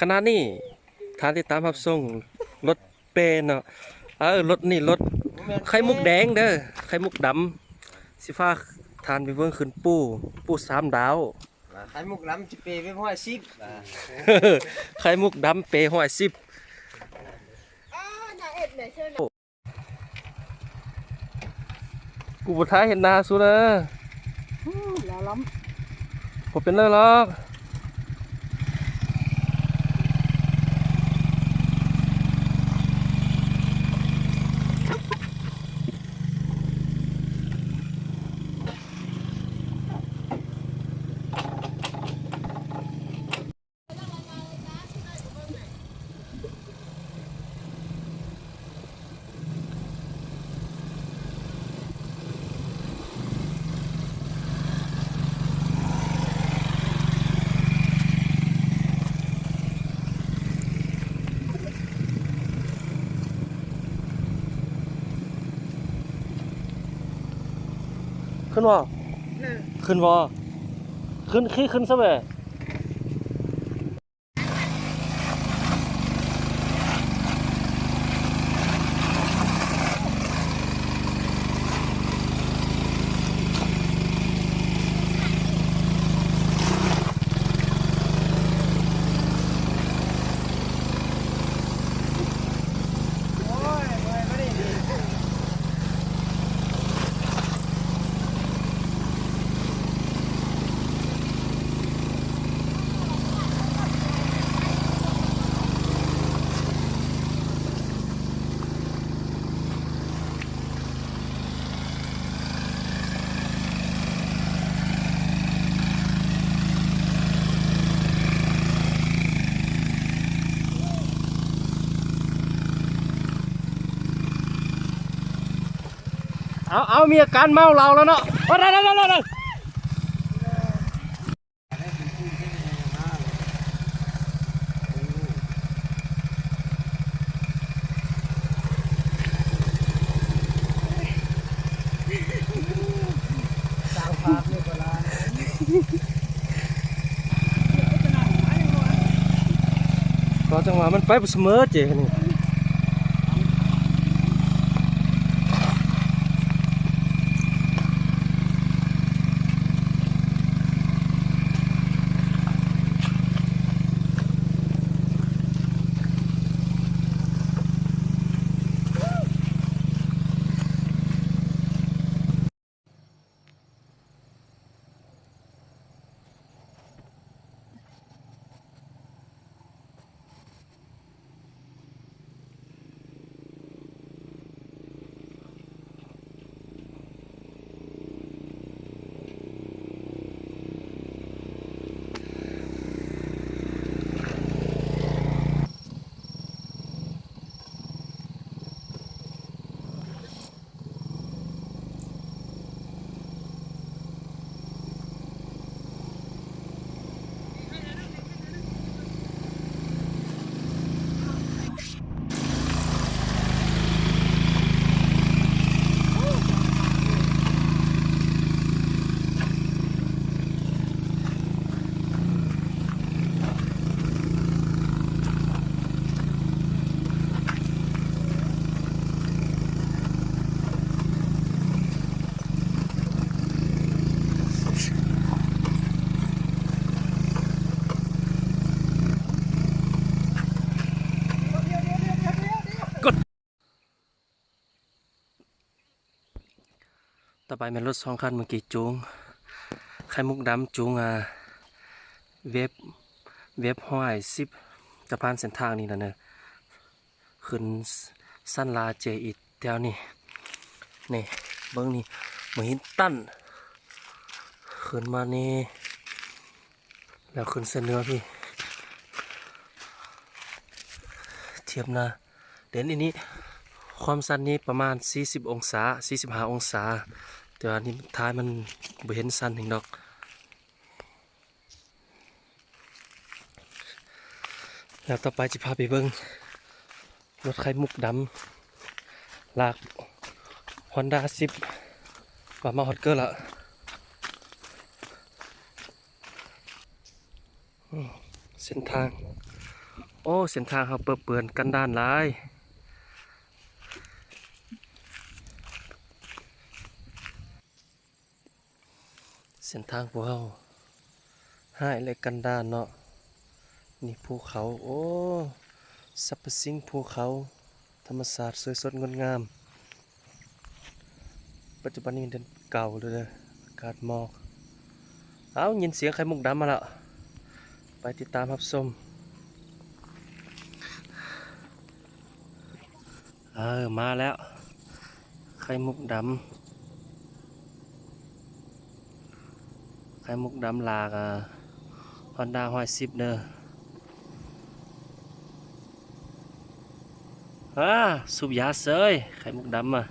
ขณะนี้ทานที่ตามรับส่งรถเปนเนาะเออรถนี่รถไข่มุกแดงเด้อไข่มุกดำสิฟ้าทานไปเบิ่งขึ้นปูปูสามดาวไข่มุกล้ำจิเปไปพ่อสิบไข่มุกดำเปห้อยสิบอ้าวนาเอ็ดเนี่ยเชิญนะกูบ่ท้ายเห็นหน้าสุนะแล้วล้บ่เป็นไรหรอก ขึ้นบ่ขึ้นบ่ขึ้นขี้ขึ้นซะแม่ เอาเอามีอาการเมาเราแล้วเนาะโอ้ได้ได้ได้ได้สร้างภาพเนี่ยก็ลาก็จังหวะมันไปบ่เสมอเจนี่ ต่อไปเป็นรถสองคันเมื่อกี้จูงไข่มุกดำจูงอ่าเว็บเว็บห้อยสิบจะผ่านเส้นทางนี้นะเนอะขึ้นสั้นลาเจอิดแถวนี้นี่เบิ้งนี่เหมือนหินตั้นขึ้นมานี่แล้วขึ้นเส้นเนื้อพี่เทียบนะเด่นอันนี้ความสั้นนี้ประมาณ 40 องศา 45 องศา แต่ว่านี่ท้ายมันบ่เห็นสั้นถึงดอก แล้วต่อไปจะพาไปเบิ่งรถไข่มุกดำลากฮอนด้าซิปว่ามาฮอตเกอร์ละอืมเส้นทาง โอ้ เส้นทางเขาเปิดเปือนกันด้านหลาย เส้นทางพวกเราให้และกันด้านเนาะนี่ภูเขา โอ้สรรพสิ่งภูเขา ธรรมศาสตร์สวยสดงดงาม ปัจจุบันนี้เดือนเก่าเลยเด้อากาศหมอก เอายินเสียงไข่มุกดำมาแล้ว ไปติดตามรับชมเออ มาแล้ว ไข่มุกดำ ไข่มุกดำลากอะฮอนด้าห้อยสิบเด้ออ่าสูบยาเสยไข่มุกดำอะ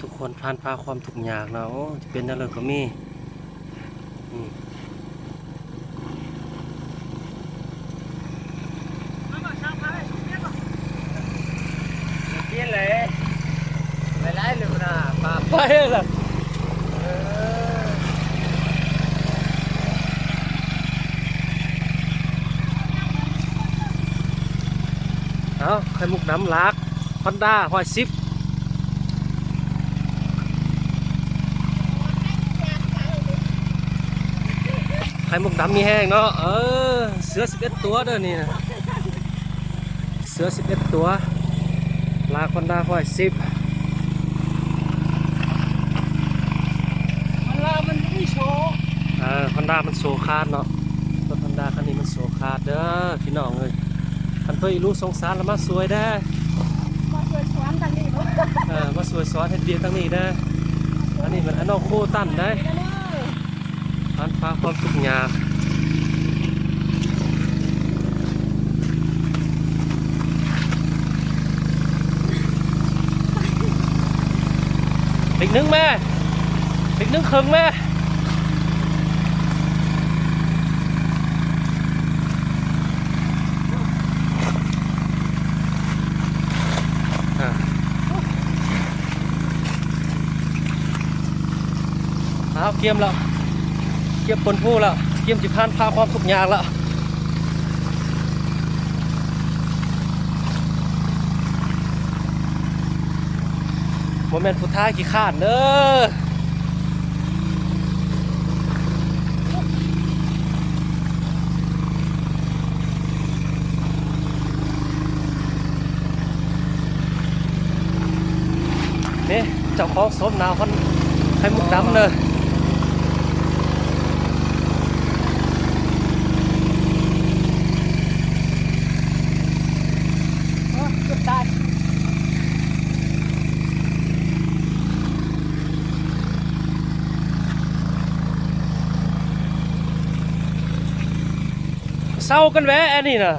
ทุก คนผ่านพาความทุกข์ยากเนาะจะเป็นอะไรก็มีอืมเลี่ยนเลยไปไล่เลยนะปลาไปละเออเอาไข่มุกดำลากฮอนด้าหอยสิบ ไข่มุกดำมีแห้งเนาะ เออ เสือสิบเอ็ดตัวเด้อนี่นะเสือสิบเอ็ดตัว ลากฮอนด้าห้อยสิบมันว่ามันไม่โชว์เออฮอนด้ามันโซคาดเนาะ รถฮอนด้าคันนี้มันโซคาดเด้อพี่น้องเลยคันเพื่ออีลูกสงสารแล้วมาสวยได้อมาช่วยสวนทางนี้เนาะเออมาสวยซ้อนเฮ็ดเบียร์ตั้งนี้ได้ออันนี้มันอันนอกโคตันได้ อไปเลยผ่านฟ้าความทุขยากอีกนึ่งแม่อีกนึ่งครึ่งแม่เอาเกียมแล้ว เกียมปนผู้ล้วเกียมจิพานพาความทุกข์ยากล้วโมเมนต์ผู้ท้ายขี้ข้านเด้อนี่เจ้าของสมนาวคนให้มุกดำเลย โอ้เกือบตาย เศร้ากันแวะอันนี้นะ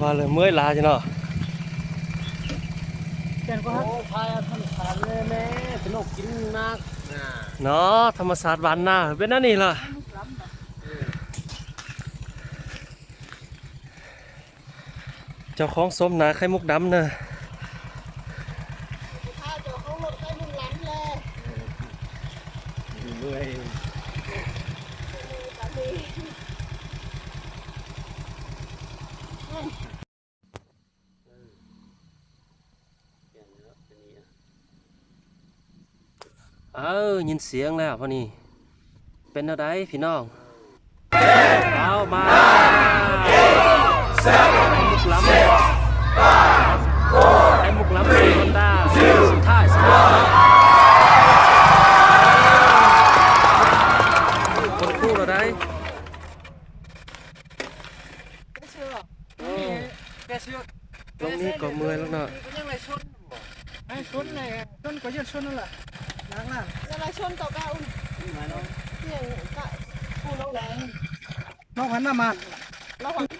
ว่าเลยเมื่อยลาจ้ะเนาะเกินก็โอ้พายท่านขาดเลยแม่สนุกกินนักน่ะเนาะธรรมศาสตร์บ้านนาเป็นนั่นนี่ล่ะ จ้าของสมนาไข่มุกดำเนอะถ้าเจ้าเขาหลดใกล้มุงหลังเลยเมื่อยตาดีเออยินเสียงแล้วพอนี่เป็นอะไรพี่น้องเอามา ไข่มุกล้ำไข่มุกล้ำเป็นคนด้าสุดท้ายสุดยอดคนคู่เราได้ไม่เชื่อโอ้แ